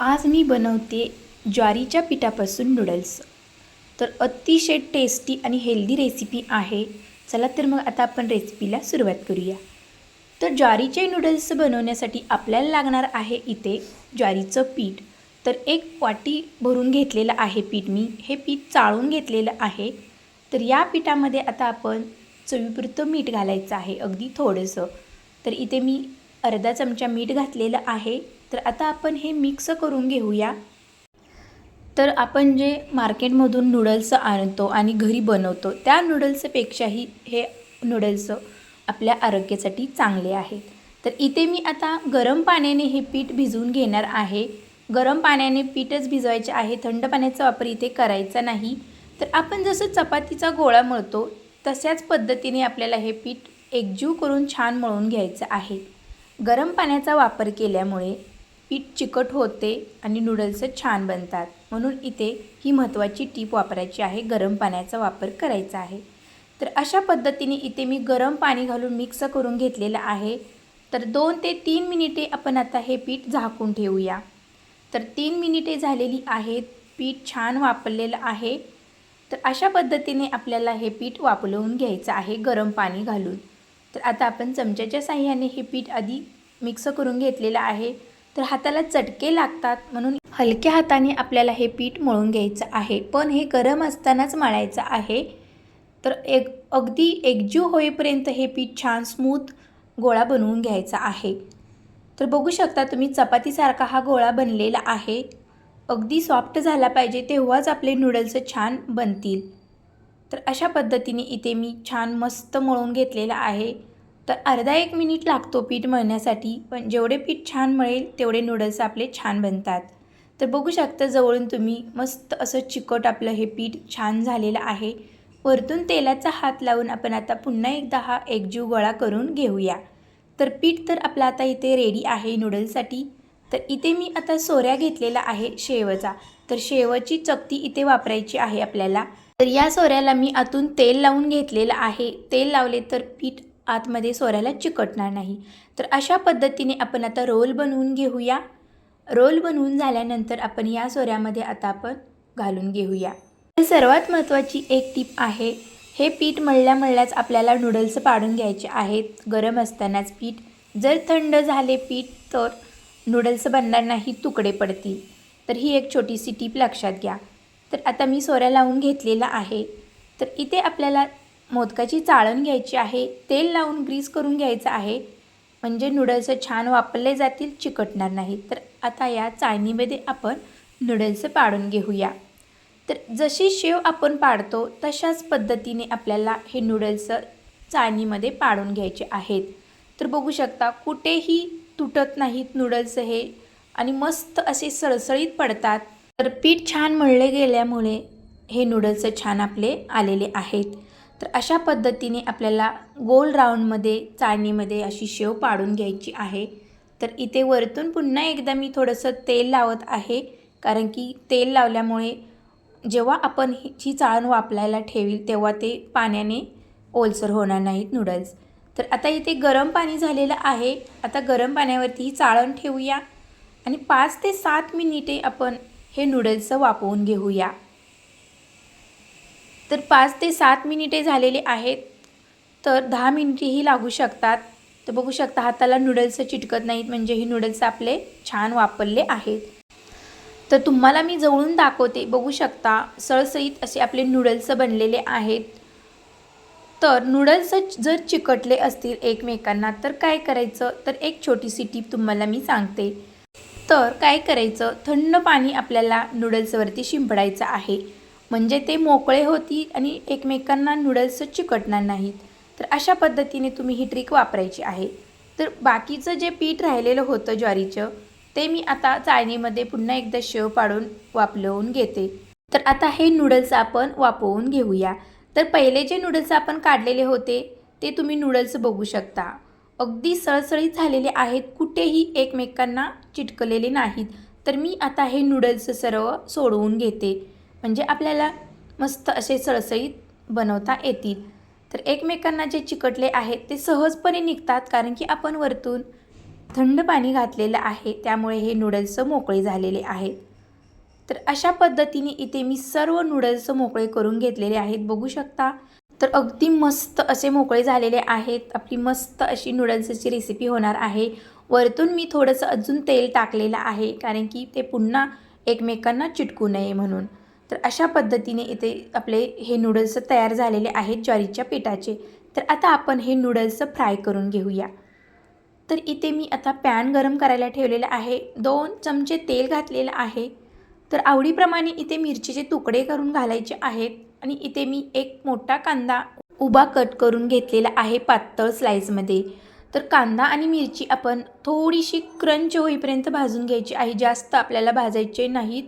आज मी बनवते ज्वारीच्या पिठापासून नूडल्स तर अतिशय टेस्टी आणि हेल्दी रेसिपी आहे. चला तर मग आता आपण रेसिपीला सुरुवात करूया. तर ज्वारीचे नूडल्स बनवण्यासाठी आपल्याला लागणार आहे इथे ज्वारीचं पीठ. तर एक वाटी भरून घेतलेलं आहे पीठ मी. हे पीठ चाळून घेतलेलं आहे. तर या पिठामध्ये आता आपण चवीपुरतं मीठ घालायचं आहे अगदी थोडंसं. तर इथे मी अर्धा चमचा मीठ घातलेलं आहे. तर आता आपण हे मिक्स करून घेऊया. तर आपण जे मार्केटमधून नूडल्स आणतो आणि घरी बनवतो त्या नूडल्सपेक्षाही हे नूडल्स आपल्या आरोग्यासाठी चांगले आहेत. तर इथे मी आता गरम पाण्याने हे पीठ भिजवून घेणार आहे. गरम पाण्याने पीठच भिजवायचे आहे थंड पाण्याचा वापर इथे करायचा नाही. तर आपण जसं चपातीचा गोळा मळतो तशाच पद्धतीने आपल्याला हे पीठ एकजीव करून छान मळून घ्यायचं आहे. गरम पाण्याचा वापर केल्यामुळे पीठ चिकट होते आणि नूडल्स छान बनतात. म्हणून इथे ही महत्त्वाची टीप वापरायची आहे. गरम पाण्याचा वापर करायचा आहे. तर अशा पद्धतीने इथे मी गरम पाणी घालून मिक्स करून घेतलेलं आहे. तर दोन ते तीन मिनिटे आपण आता हे पीठ झाकून ठेवूया. तर तीन मिनिटे झालेली आहेत. पीठ छान वापरलेलं आहे. तर अशा पद्धतीने आपल्याला हे पीठ वापरवून घ्यायचं आहे गरम पाणी घालून. तर आता आपण चमच्याच्या साह्याने हे पीठ आधी मिक्स करून घेतलेलं आहे. तर हाताला चटके लागतात म्हणून हलक्या हाताने आपल्याला हे पीठ मळून घ्यायचं आहे. पण हे गरम असतानाच मळायचं आहे. तर एक अगदी एकजीव होईपर्यंत हे पीठ छान स्मूथ गोळा बनवून घ्यायचा आहे. तर बघू शकता तुम्ही चपातीसारखा हा गोळा बनलेला आहे. अगदी सॉफ्ट झाला पाहिजे तेव्हाच आपले नूडल्स छान बनतील. तर अशा पद्धतीने इथे मी छान मस्त मळून घेतलेला आहे. तर अर्धा एक मिनिट लागतो पीठ मळण्यासाठी पण जेवढे पीठ छान मळेल तेवढे नूडल्स आपले छान बनतात. तर बघू शकता जवळून तुम्ही मस्त असं चिकट आपलं हे पीठ छान झालेलं आहे. वरतून तेलाचा हात लावून आपण आता पुन्हा एकदा हा एकजीव गोळा करून घेऊया. तर पीठ तर आपलं आता इथे रेडी आहे नूडल्ससाठी तर इथे मी आता सोऱ्या घेतलेला आहे शेवचा. तर शेवची चकती इथे वापरायची आहे आपल्याला. तर या सोऱ्याला मी आतून तेल लावून घेतलेलं आहे. तेल लावले तर पीठ आतमध्ये सोऱ्याला चिकटणार नाही. तर अशा पद्धतीने आपण आता रोल बनवून घेऊया. रोल बनवून झाल्यानंतर आपण या सोऱ्यामध्ये आता आपण घालून घेऊया. सर्वात महत्त्वाची एक टीप आहे हे पीठ मळल्या मळल्याच आपल्याला नूडल्स पाडून घ्यायचे आहेत. गरम असतानाच पीठ. जर थंड झाले पीठ तर नूडल्स बनणार नाही तुकडे पडतील. तर ही एक छोटीशी टीप लक्षात घ्या. तर आता मी सोऱ्या लावून घेतलेला आहे. तर इथे आपल्याला मोदकाची चाळण घ्यायची आहे तेल लावून ग्रीस करून घ्यायचं आहे. म्हणजे नूडल्स छान वापरले जातील चिकटणार नाही. तर आता या चाळणीमध्ये आपण नूडल्स पाडून घेऊया. तर जशी शेव आपण पाडतो तशाच पद्धतीने आपल्याला हे नूडल्स चाळणीमध्ये पाडून घ्यायचे आहेत. तर बघू शकता कुठेही तुटत नाहीत नूडल्स हे आणि मस्त असे सळसळीत पडतात. तर पीठ छान मळले गेल्यामुळे हे नूडल्स छान आपले आलेले आहेत. तर अशा पद्धतीने आपल्याला गोल राऊंडमध्ये चाळणीमध्ये अशी शेव पाडून घ्यायची आहे. तर इथे वरतून पुन्हा एकदा मी थोडंसं तेल लावत आहे कारण की तेल लावल्यामुळे जेव्हा आपण ही चाळण वापरायला ठेवील तेव्हा ते पाण्याने ओलसर होणार नाहीत नूडल्स तर आता इथे गरम पाणी झालेलं आहे. आता गरम पाण्यावरती ही चाळण ठेवूया आणि पाच ते सात मिनिटे आपण हे नूडल्स वापरून घेऊया. तर पाच ते सात मिनिटे झालेले आहेत तर दहा मिनिटेही लागू शकतात. तर बघू शकता हाताला नूडल्स चिटकत नाहीत म्हणजे ही नूडल्स आपले छान वापरले आहेत. तर तुम्हाला मी जवळून दाखवते बघू शकता सळसळीत असे आपले नूडल्स बनलेले आहेत. तर नूडल्स जर चिकटले असतील एकमेकांना तर काय करायचं? तर एक छोटीशी टीप तुम्हाला मी सांगते. तर काय करायचं? थंड पाणी आपल्याला नूडल्सवरती शिंपडायचं आहे. म्हणजे ते मोकळे होतील आणि एकमेकांना नूडल्स चिकटणार नाहीत. तर अशा पद्धतीने तुम्ही ही ट्रिक वापरायची आहे. तर बाकीचं जे पीठ राहिलेलं होतं ज्वारीचं ते मी आता चाळणीमध्ये पुन्हा एकदा शेव पाडून वापरवून घेते. तर आता हे नूडल्स आपण वापरवून घेऊया. तर पहिले जे नूडल्स आपण काढलेले होते ते तुम्ही नूडल्स बघू शकता. अगदी सळसळीत झालेले आहेत कुठेही एकमेकांना चिटकलेले नाहीत. तर मी आता हे नूडल्स सर्व सोडवून घेते. म्हणजे आपल्याला मस्त असे सळसळीत बनवता येतील. तर एकमेकांना जे चिकटले आहेत ते सहजपणे निघतात कारण की आपण वरतून थंड पाणी घातलेलं आहे. त्यामुळे हे नूडल्स मोकळे झालेले आहेत. तर अशा पद्धतीने इथे मी सर्व नूडल्स मोकळे करून घेतलेले आहेत. बघू शकता. तर अगदी मस्त असे मोकळे झालेले आहेत. आपली मस्त अशी नूडल्सची रेसिपी होणार आहे. वरतून मी थोडंसं अजून तेल टाकलेलं आहे कारण की ते पुन्हा एकमेकांना चिटकू नये म्हणून. तर अशा पद्धतीने इथे आपले हे नूडल्स तयार झालेले आहेत ज्वारीच्या पिठाचे. तर आता आपण हे नूडल्स फ्राय करून घेऊया. तर इथे मी आता पॅन गरम करायला ठेवलेलं आहे. दोन चमचे तेल घातलेलं आहे. तर आवडीप्रमाणे इथे मिरचीचे तुकडे करून घालायचे आहेत. आणि इथे मी एक मोठा कांदा उभा कट करून घेतलेला आहे पातळ स्लाईसमध्ये तर कांदा आणि मिरची आपण थोडीशी क्रंच होईपर्यंत भाजून घ्यायची आहे. जास्त आपल्याला भाजायचे नाहीत.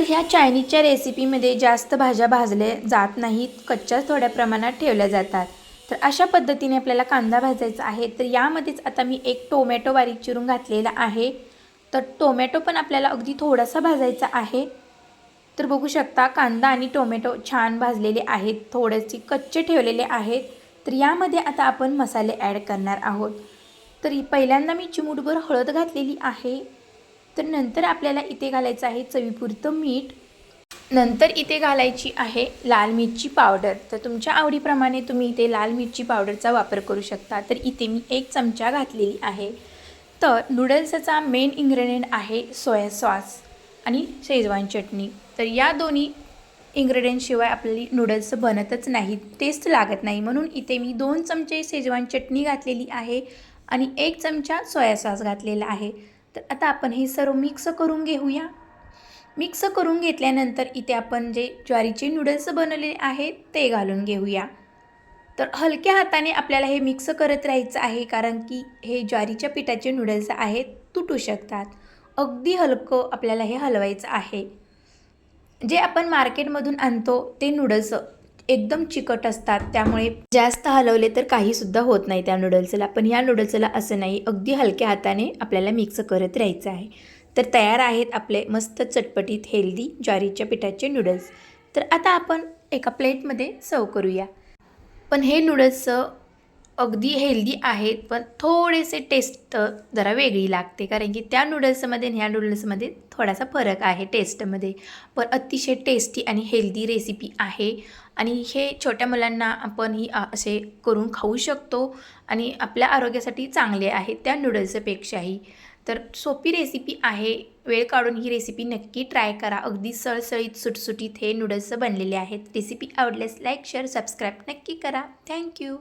ह्या चायनीजच्या रेसिपीमध्ये जास्त भाज्या भाजल्या जात नाहीत कच्च्याच थोड्या प्रमाणात ठेवल्या जातात. तर अशा पद्धतीने आपल्याला कांदा भाजायचा आहे. तर यामध्येच आता मी एक टोमॅटो बारीक चिरून घातलेला आहे. तर टोमॅटो पण आपल्याला अगदी थोडासा भाजायचा आहे. तर बघू शकता कांदा आणि टोमॅटो छान भाजलेले आहेत थोडेसे कच्चे ठेवलेले आहेत. तर यामध्ये आता आपण मसाले ॲड करणार आहोत. तर पहिल्यांदा मी चिमूटभर हळद घातलेली आहे. तर नंतर आपल्याला इथे घालायचं आहे चवीपुरतं मीठ. नंतर इथे घालायची आहे लाल मिरची पावडर. तर तुमच्या आवडीप्रमाणे तुम्ही इथे लाल मिरची पावडरचा वापर करू शकता. तर इथे मी एक चमचा घातलेली आहे. तर नूडल्सचा मेन इन्ग्रेडियंट आहे सोया सॉस आणि शेजवान चटणी. तर या दोन्ही इन्ग्रेडियंटशिवाय आपली नूडल्स बनतच नाहीत टेस्ट लागत नाही. म्हणून इथे मी दोन चमचे शेजवान चटणी घातलेली आहे आणि एक चमचा सोया सॉस घातलेला आहे. तर आता आपण हे सर्व मिक्स करून घेऊया. मिक्स करून घेतल्यानंतर इथे आपण जे ज्वारीचे नूडल्स बनवले आहेत ते घालून घेऊया. तर हलक्या हाताने आपल्याला हे मिक्स करत राहायचं आहे कारण की हे ज्वारीच्या पिठाचे नूडल्स आहेत तुटू शकतात. अगदी हलकं आपल्याला हे हलवायचं आहे. जे आपण मार्केटमधून आणतो ते नूडल्स एकदम चिकट असतात त्यामुळे जास्त हलवले तर काहीसुद्धा होत नाही त्या नूडल्सला पण ह्या नूडल्सला असं नाही अगदी हलक्या हाताने आपल्याला मिक्स करत राहायचं आहे. तर तयार आहेत आपले मस्त चटपटीत हेल्दी ज्वारीच्या पिठाचे नूडल्स तर आता आपण एका प्लेटमध्ये सर्व करूया. पण हे नूडल्स अगदी हेल्दी आहेत पण थोडेसे टेस्ट जरा वेगळी लागते. कारण की त्या नूडल्समध्ये ह्या नूडल्समध्ये थोडासा फरक आहे टेस्टमध्ये पण अतिशय टेस्टी आणि हेल्दी रेसिपी आहे. आणि हे छोट्या मुलांना आपण ही असे करून खाऊ शकतो. आणि आपल्या आरोग्यासाठी चांगले आहे त्या नूडल्सपेक्षाही तर सोपी रेसिपी आहे. वेळ काढून ही रेसिपी नक्की ट्राय करा. अगदी सळसळीत सुटसुटीत हे नूडल्स बनलेले आहेत. रेसिपी आवडल्यास लाईक शेअर सबस्क्राईब नक्की करा. थँक्यू